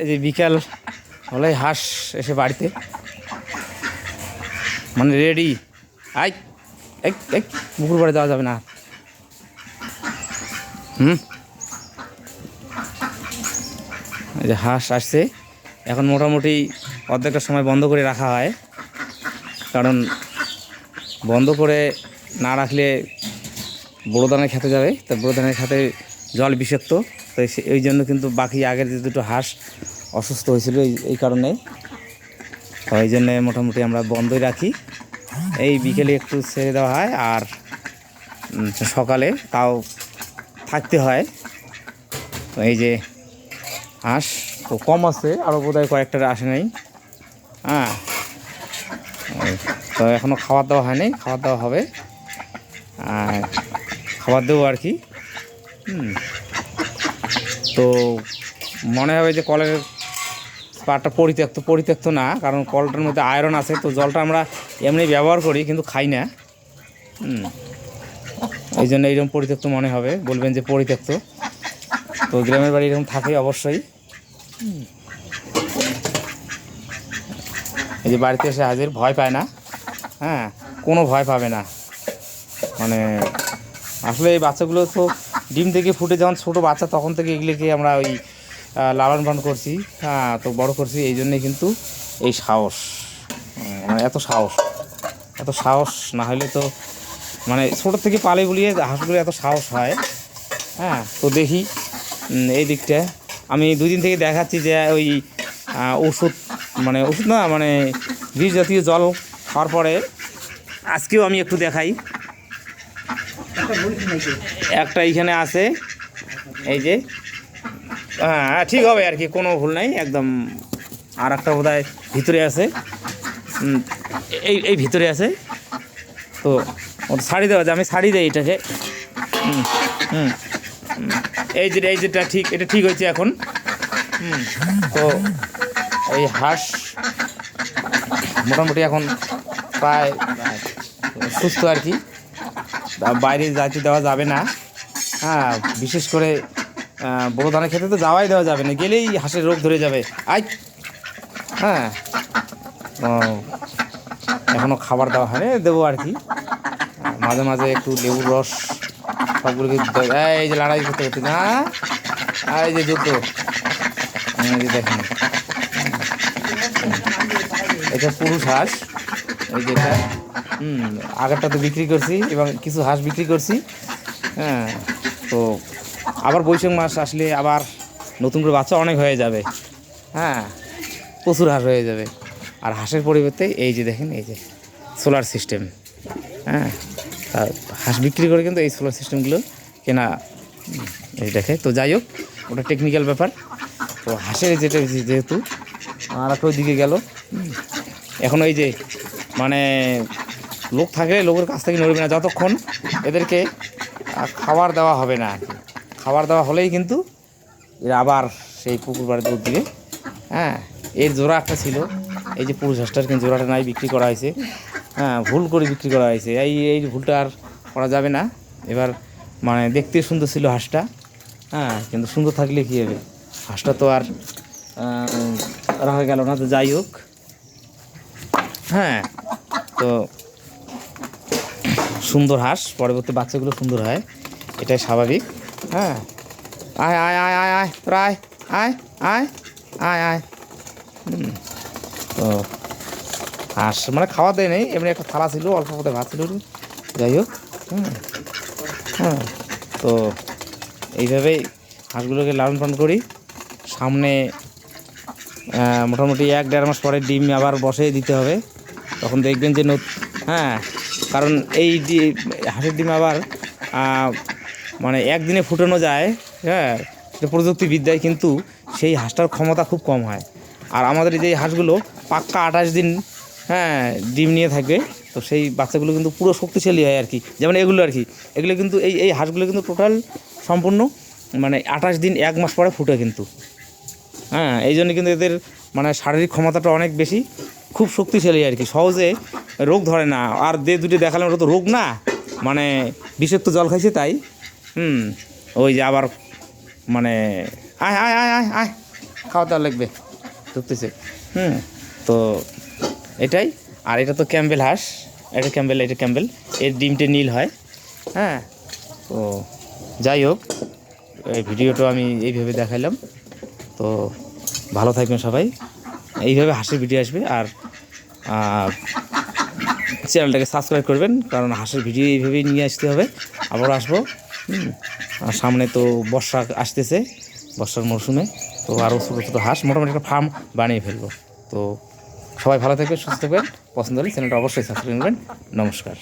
এই যে বিকাল হলে হাঁস এসে বাড়িতে। মানে রেডি আই এক এক পুকুর বাড়ি যাওয়া যাবে না। হুম। এই যে হাঁস আসছে। এখন মোটামুটি অর্ধেকটা সময় বন্ধ করে রাখা হয়। কারণ বন্ধ করে না রাখলে বড়ো দানের খেতে যাবে। তা বড়ো দানের খেতে জল বিষাক্ত। তো এই জন্য কিন্তু বাকি আগের যে দুটো হাঁস অসুস্থ হয়েছিল, এই কারণে। তো এই জন্যে মোটামুটি আমরা বন্ধই রাখি। এই বিকেলে একটু ছেড়ে দেওয়া হয় আর সকালে তাও থাকতে হয়। এই যে হাঁস তো কম আছে আরও বোধ হয় কয়েকটা আসে নাই। হ্যাঁ। তো এখনও খাবার দাওয়া হয়নি খাবার দাওয়া হবে। আর খাবার দেবো আর কি। তো মনে হবে যে কলের পাটটা পরিত্যক্ত পরিত্যক্ত না, কারণ কলটার মধ্যে আয়রন আছে, তো জলটা আমরা এমনি ব্যবহার করি, কিন্তু খাই না। এই জন্য এইরকম পরিত্যক্ত মনে হবে, বলবেন যে পরিত্যক্ত। তো গ্রামের বাড়ি এরকম থাকে অবশ্যই। এই যে বাড়িতে এসে হাজির, ভয় পায় না। হ্যাঁ কোনো ভয় পাবে না। মানে আসলে এই বাচ্চাগুলো তো ডিম থেকে ফুটে যখন ছোটো বাচ্চা তখন থেকে এগুলিকে আমরা ওই লালন পালন করছি। হ্যাঁ তো বড় করছি, এই জন্যে কিন্তু এই সাহস। মানে এত সাহস। এত সাহস না হলে তো মানে ছোটো থেকে পালে বুলিয়ে হাঁসগুলো এত সাহস হয়। হ্যাঁ তো দেখি এই দিকটা। আমি দুই দিন থেকে দেখাচ্ছি যে ওই ওষুধ মানে ওষুধ না মানে বিষ জাতীয় জল খাওয়ার পরে আজকেও আমি একটু দেখাই। একটা এইখানে আছে। এই যে। হ্যাঁ ঠিক হবে আর কি, কোনো ভুল নাই, একদম আর একটা বোধ ভিতরে আছে। এই এই ভিতরে আছে। তো, ওটা শাড়ি দেওয়া যায় আমি শাড়ি দেই এটাকে। এই যে এই যেটা ঠিক, এটা ঠিক হয়েছে এখন। তো এই হাঁস মোটামুটি এখন প্রায় সুস্থ আর কি। বাইরে যাইতে দেওয়া যাবে না। হ্যাঁ বিশেষ করে বড় ধানের খেতে তো যাওয়াই দেওয়া যাবে না, গেলেই হাঁসের রোগ ধরে যাবে। আই! হ্যাঁ। এখনও খাবার দেওয়া হয় দেবো আর কি। মাঝে মাঝে একটু লেবুর রস, সবগুলোকে এই যে লড়াই করতে করতে না এই যে যুদ্ধ দেখেন। এটা পুরুষ হাঁস, এই যেটা হুম, আগেরটা তো বিক্রি করছি এবং কিছু হাঁস বিক্রি করছি। হ্যাঁ তো আবার বৈশাখ মাস আসলে আবার নতুন করে বাচ্চা অনেক হয়ে যাবে। হ্যাঁ প্রচুর হাঁস হয়ে যাবে। আর হাঁসের পরিবর্তে এই যে দেখেন, এই যে সোলার সিস্টেম হ্যাঁ হাঁস বিক্রি করে কিন্তু এই সোলার সিস্টেমগুলো কেনা, এই দেখে, তো যাই হোক, ওটা টেকনিক্যাল ব্যাপার। তো হাঁসের যেটা যেহেতু, আর একটা দিকে গেল। এখন ওই যে মানে লোক থাকলে লোকের কাছ থেকে নড়বে না। যতক্ষণ এদেরকে খাবার দেওয়া হবে না খাবার দেওয়া হলেই কিন্তু এরা আবার সেই পুকুর বাড়িতে দুধ দিবে। হ্যাঁ এর জোড়া একটা ছিল। এই যে পুরুষ হাঁসটার কিন্তু জোড়াটা নাই, বিক্রি করা হয়েছে। হ্যাঁ ভুল করে বিক্রি করা হয়েছে। এই এই ভুলটা আর করা যাবে না। এবার মানে দেখতে সুন্দর ছিল হাঁসটা। হ্যাঁ কিন্তু সুন্দর থাকলে কী হবে? হাঁসটা তো আর রাখা গেল না, তো যাই হোক। হ্যাঁ তো সুন্দর হাঁস, পরবর্তী বাচ্চাগুলো সুন্দর হয়। এটাই স্বাভাবিক। হ্যাঁ। আয় আয় আয় আয় আয় প্রায় আয় আয় আয় আয় তো হাঁস মানে খাওয়া দেয় নেই, এমনি একটা থালা ছিল, অল্প পথে ভাত ছিল। যাই হোক, হুম। হ্যাঁ তো এইভাবেই হাঁসগুলোকে লালন পালন করি। সামনে মোটামুটি এক দেড় মাস পরে ডিম আবার বসে দিতে হবে। তখন দেখবেন যে হ্যাঁ কারণ এই হাঁসের ডিম আবার মানে একদিনে ফুটানো যায় হ্যাঁ প্রযুক্তিবিদ্যায় কিন্তু সেই হাঁসটার ক্ষমতা খুব কম হয়। আর আমাদের যে হাঁসগুলো পাক্কা আঠাশ দিন হ্যাঁ ডিম নিয়ে থাকবে, তো সেই বাচ্চাগুলো কিন্তু পুরো শক্তিশালী হয় আর কি। যেমন এগুলো আর কি, এগুলো কিন্তু এই এই হাঁসগুলো কিন্তু টোটাল সম্পূর্ণ মানে আঠাশ দিন এক মাস পরে ফুটে কিন্তু। হ্যাঁ এই জন্য কিন্তু এদের মানে শারীরিক ক্ষমতাটা অনেক বেশি, খুব শক্তিশালী আর কি। সহজে রোগ ধরে না। আর দে দুটি দেখালাম, ওটা তো রোগ না। মানে বিষাক্ত জল খাইছে তাই। হুম, ওই যে আবার মানে আয় আয় আয় আয় আয়। খাওয়া দাওয়া লাগবে ঢুকতেছে হুম, তো এটাই। আর এটা তো ক্যাম্বেল হাঁস। এটা ক্যাম্বেল এটা ক্যাম্বেল। এর ডিমটা নীল হয়। হ্যাঁ তো যাই হোক, এই ভিডিওটা আমি এইভাবে দেখাইলাম। তো ভালো থাকবেন সবাই। এইভাবে হাসির ভিডিও আসবে। আর চ্যানেলটাকে সাবস্ক্রাইব করবেন, কারণ হাঁসের ভিডিও এইভাবেই নিয়ে আসতে হবে। আবার আসব। আর সামনে তো বর্ষা আসতেছে, বর্ষার মরশুমে। তো আরও ছোটো ছোটো হাঁস, মোটামুটি একটা ফার্ম বানিয়ে ফেলব। তো সবাই ভালো থাকবেন, সুস্থ থাকবেন। পছন্দ হলে চ্যানেলটা অবশ্যই সাবস্ক্রাইব করবেন। নমস্কার।